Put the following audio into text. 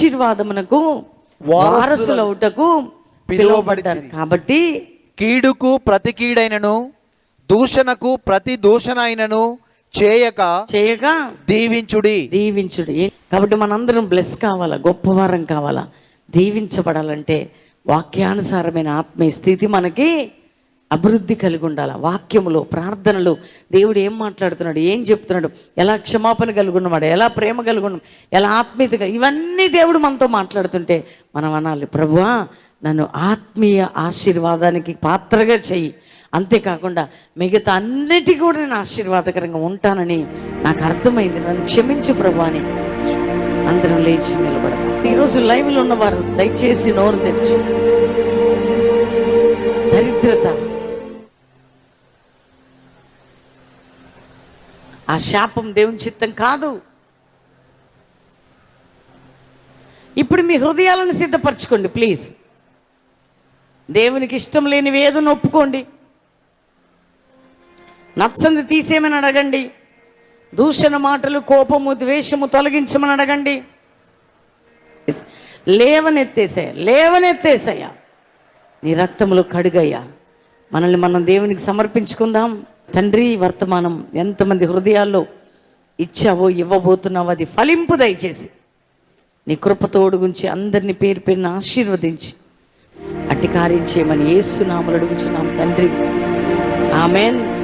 ఆశీర్వాదమునకు వారసుల- వారసులవుటకు పిలువబడ్డారు. కాబట్టి కీడుకు ప్రతి కీడైనను దూషణకు ప్రతి దూషణ అయినను చేయక చేయగా దీవించుడి. దీవించుడు. కాబట్టి మనందరం బ్లెస్ కావాలా గొప్పవారం కావాలా? దీవించబడాలంటే వాక్యానుసారమైన ఆత్మీయ స్థితి మనకి అభివృద్ధి కలిగి ఉండాలి? వాక్యములో ప్రార్థనలు. దేవుడు ఏం మాట్లాడుతున్నాడు? ఏం చెప్తున్నాడు? ఎలా క్షమాపణ కలిగి ఉన్నవాడు? ఎలా ప్రేమ కలిగి ఉన్న? ఎలా ఆత్మీయతగా? ఇవన్నీ దేవుడు మనతో మాట్లాడుతుంటే మనం అనాలి ప్రభువా నన్ను ఆత్మీయ ఆశీర్వాదానికి పాత్రగా చెయ్యి. అంతేకాకుండా మిగతా అన్నిటి కూడా నేను ఆశీర్వాదకరంగా ఉంటానని నాకు అర్థమైంది. నన్ను క్షమించు ప్రభు అని అందరం లేచి నిలబడతాం. ఈరోజు లైవ్లో ఉన్నవారు దయచేసి నోరు తెరిచి. దరిద్రత ఆ శాపం దేవుని చిత్తం కాదు. ఇప్పుడు మీ హృదయాలను సిద్ధపరచుకోండి ప్లీజ్. దేవునికి ఇష్టం లేనివి ఏదో ఒప్పుకోండి. నచ్చంది తీసేయమని అడగండి. దూషణ మాటలు కోపము ద్వేషము తొలగించమని అడగండి. లేవనెత్తేసయ్యా లేవనెత్తేసయ్యా. నీ రక్తములు కడుగయ్యా. మనల్ని మనం దేవునికి సమర్పించుకుందాం. తండ్రి వర్తమానం ఎంతమంది హృదయాల్లో ఇచ్చావో ఇవ్వబోతున్నావో అది ఫలింపు దయచేసి నీ కృపతోడు గురించి అందరినీ పేరు పేరున ఆశీర్వదించి అట్టి కార్యం చేయమని ఏసునామలు అడుగుచున్నాం తండ్రి. ఆమెన్.